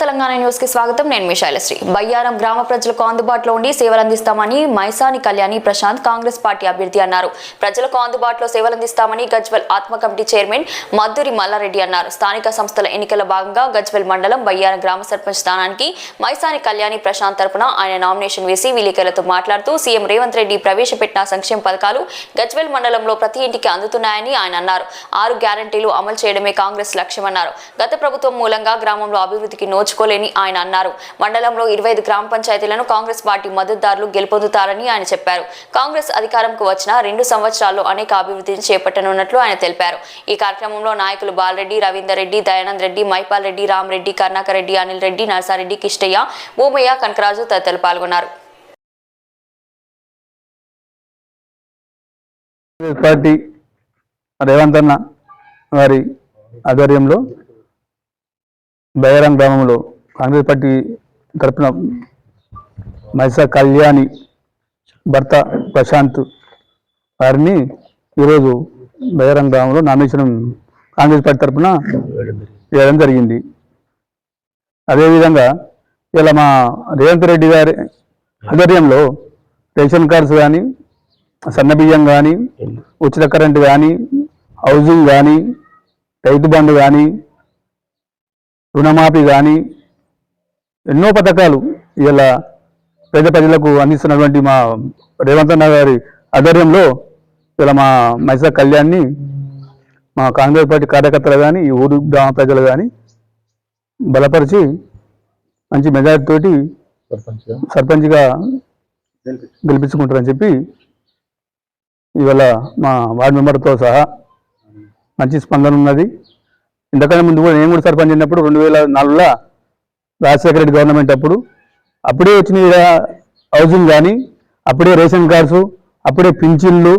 తెలంగాణ న్యూస్కి స్వాగతం. నేను మీ శైలశ్రీ. బయ్యారం గ్రామ ప్రజలకు అందుబాటులో ఉండి సేవలు అందిస్తామని మైసాని కళ్యాణి ప్రశాంత్ కాంగ్రెస్ పార్టీ అభ్యర్థి అన్నారు. ప్రజలకు అందుబాటులో సేవలు అందిస్తామని గజ్వల్ ఆత్మ కమిటీ చైర్మన్ మధురి మల్లారెడ్డి అన్నారు. స్థానిక సంస్థల ఎన్నికల భాగంగా గజ్వెల్ మండలం బయ్యారం గ్రామ సర్పంచ్ స్థానానికి మైసాని కళ్యాణి ప్రశాంత్ తరపున ఆయన నామినేషన్ వేసి విలేకరులతో మాట్లాడుతూ సీఎం రేవంత్ రెడ్డి ప్రవేశపెట్టిన సంక్షేమ పథకాలు గజ్వెల్ మండలంలో ప్రతి ఇంటికి అందుతున్నాయని ఆయన అన్నారు. ఆరు గ్యారంటీలు అమలు చేయడమే కాంగ్రెస్ లక్ష్యమన్నారు. గత ప్రభుత్వం మూలంగా గ్రామంలో అభివృద్ధికి నోచుకోలేని ఆయన అన్నారు. మండలంలో ఇరవై ఐదు గ్రామ పంచాయతీలను కాంగ్రెస్ పార్టీ మద్దతుదారులు గెలుపొందుతారని ఆయన చెప్పారు. కాంగ్రెస్ అధికారంకు వచ్చిన రెండు సంవత్సరాల్లో అనేక అభివృద్ధిని చేపట్టనున్నట్లు ఆయన తెలిపారు. ఈ కార్యక్రమంలో నాయకులు బాలరెడ్డి రవీందర్ రెడ్డి దయానంద్ రెడ్డి మైపాల్ రెడ్డి రామరెడ్డి కర్ణాకర్ రెడ్డి అనిల్ రెడ్డి నర్సారెడ్డి కిష్టయ్య భూమయ్య కనకరాజు తదితరులు పాల్గొన్నారు. పార్టీ రేవంత్ అన్న వారి ఆధ్వర్యంలో బైరం గ్రామంలో కాంగ్రెస్ పార్టీ తరపున మైసా కళ్యాణి భర్త ప్రశాంత్ వారిని ఈరోజు బైరం గ్రామంలో నామినేషన్ కాంగ్రెస్ పార్టీ తరపున వేయడం జరిగింది. అదేవిధంగా ఇలా మా రేవంత్ రెడ్డి గారి ఆధ్వర్యంలో రేషన్ కార్డ్స్ కానీ సన్నబియ్యం కానీ ఉచిత కరెంటు కానీ హౌసింగ్ కానీ రైతు బంధు కానీ రుణమాఫీ కానీ ఎన్నో పథకాలు ఇలా పేద ప్రజలకు అందిస్తున్నటువంటి మా రేవంత్ అన్న గారి ఆధ్వర్యంలో ఇలా మా మైసా కళ్యాణ్ని మా కాంగ్రెస్ పార్టీ కార్యకర్తలు కానీ ఈ ఊరు గ్రామ ప్రజలు కానీ బలపరిచి మంచి మెజార్టీ తోటి సర్పంచ్గా. గెలిపించుకుంటారని చెప్పి ఇవాళ మా వార్డు మెంబర్తో సహా మంచి స్పందన ఉన్నది. ఇంతకన్నా ముందు కూడా నేను కూడా సర్పంచ్ అయినప్పుడు రెండు వేల నాలుగులో రాజశేఖర రెడ్డి గవర్నమెంట్ అప్పుడు అప్పుడే వచ్చిన హౌసింగ్ కానీ అప్పుడే రేషన్ కార్డ్స్ అప్పుడే పింఛన్లు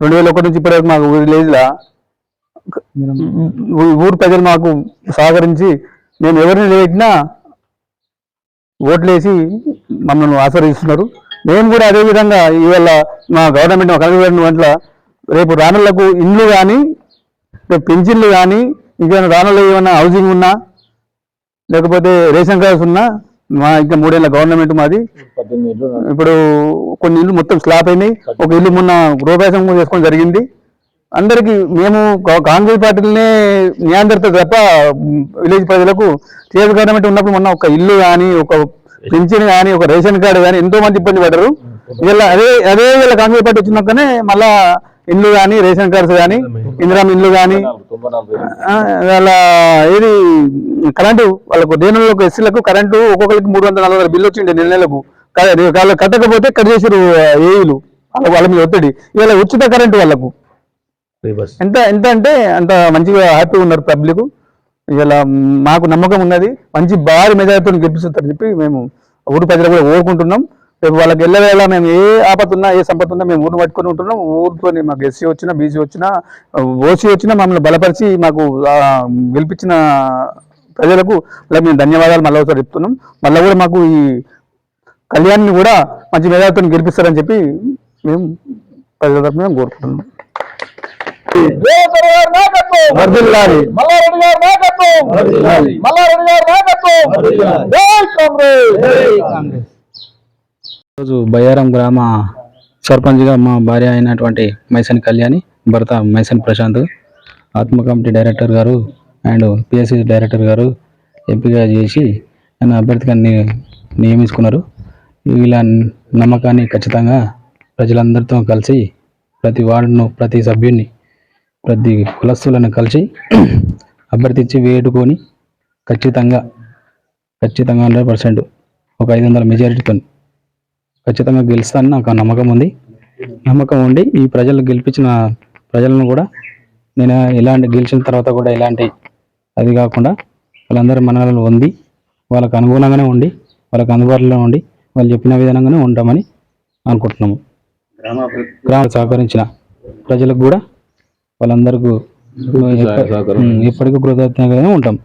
రెండు వేల ఒకటి నుంచి ఇప్పటివరకు మాకు విలేజ్లో ఊరు ప్రజలు మాకు సహకరించి మేము ఎవరిని లేటినా ఓట్లేసి మమ్మల్ని ఆశ్రయిస్తున్నారు మేము కూడా అదే విధంగా ఇవాళ మా గవర్నమెంట్ మా కలెక్టర్ వంటల రేపు రానులకు ఇండ్లు కానీ రేపు పెన్షన్లు కానీ ఇంకేమైనా రానుల్లో ఏమైనా హౌసింగ్ ఉన్నా లేకపోతే రేషన్ కార్డ్స్ ఉన్నా మా ఇంకా మూడేళ్ళ గవర్నమెంట్ మాది. ఇప్పుడు కొన్ని ఇల్లు మొత్తం స్లాప్ అయినాయి. ఒక ఇల్లు మొన్న గృహప్రవేశం చేసుకోవడం జరిగింది. అందరికి మేము కాంగ్రెస్ పార్టీలనే న్యాయం తప్ప విలేజ్ ప్రజలకు టీఆర్ గవర్నమెంట్ ఉన్నప్పుడు మొన్న ఒక ఇల్లు కానీ ఒక పెన్షన్ కానీ ఒక రేషన్ కార్డు కానీ ఎంతో మంది ఇబ్బంది పడ్డారు. ఇలా అదే అదే వీళ్ళ కాంగ్రెస్ పార్టీ వచ్చినాకనే మళ్ళా ఇల్లు కానీ రేషన్ కార్డ్స్ కానీ ఇందిరామ్ ఇల్లు కానీ వాళ్ళ ఏది కరెంటు వాళ్ళకు దేనులకు ఎస్సీలకు కరెంటు ఒక్కొక్కరికి మూడు వందల నలభై బిల్లు వచ్చిండే నెల నెలకు. వాళ్ళు కట్టకపోతే కట్ చేసారు ఏఈలు. వాళ్ళ వాళ్ళ మీద ఒత్తిడి. ఇవాళ ఉచిత కరెంటు వాళ్ళకు. ఎంత ఎంత అంటే అంత మంచిగా హ్యాపీగా ఉన్నారు పబ్లిక్. ఇలా మాకు నమ్మకం ఉన్నది. మంచి భారీ మెజారిటీతో గెలిపిస్తారని చెప్పి మేము ఊరు ప్రజలు కూడా కోరుకుంటున్నాం. రేపు వాళ్ళకి వెళ్ళవేళ మేము ఏ ఆపద ఉన్నా ఏ సంపద ఉన్నా మేము ఊరిని పట్టుకొని ఉంటున్నాం. ఊరితో మాకు ఎస్సీ వచ్చినా బీసీ వచ్చినా ఓసీ వచ్చినా మమ్మల్ని బలపరిచి మాకు గెలిపించిన ప్రజలకు మేము ధన్యవాదాలు మళ్ళీ ఒకసారి చెప్తున్నాం. మళ్ళీ కూడా మాకు ఈ కళ్యాణ్ని కూడా మంచి మెజారిటీతో గెలిపిస్తారని చెప్పి మేము ప్రజల తరఫున మేము కోరుకుంటున్నాం. మల్లారెడ్డి గారి నాయకత్వం. వర్ధిల్లాలి. మల్లారెడ్డి గారి నాయకత్వం. వర్ధిల్లాలి. జై కాంగ్రెస్. రోజు బయ్యారం గ్రామ సర్పంచ్గా మా భార్య అయినటువంటి మైసన్ కళ్యాణి భర్త Maisan Prashanth ATMA committee director గారు అండ్ పిఎస్సి డైరెక్టర్ గారు ఎంపీగా చేసి నన్ను అభ్యర్థిగా నియమించుకున్నారు. వీళ్ళ నమ్మకాన్ని ఖచ్చితంగా ప్రజలందరితో కలిసి ప్రతి వార్డును ప్రతి సభ్యుని ప్రతి కులస్తులను కలిసి అభ్యర్థించి వేడుకొని ఖచ్చితంగా ఖచ్చితంగా హండ్రెడ్ పర్సెంట్ ఒక ఐదు వందల మెజారిటీతో ఖచ్చితంగా గెలుస్తానని నాకు నమ్మకం ఉంది. నమ్మకం ఉండి ఈ ప్రజలు గెలిపించిన ప్రజలను కూడా నేను ఇలాంటి గెలిచిన తర్వాత కూడా ఇలాంటి అది కాకుండా వాళ్ళందరి మనలను ఉంది వాళ్ళకు అనుగుణంగానే ఉండి వాళ్ళకి అందుబాటులో ఉండి వాళ్ళు చెప్పిన విధంగానే ఉంటామని అనుకుంటున్నాము. గ్రామ సహకరించిన ప్రజలకు కూడా వాళ్ళందరికీ ఎప్పటికీ కృతజ్ఞతగానే ఉంటాం.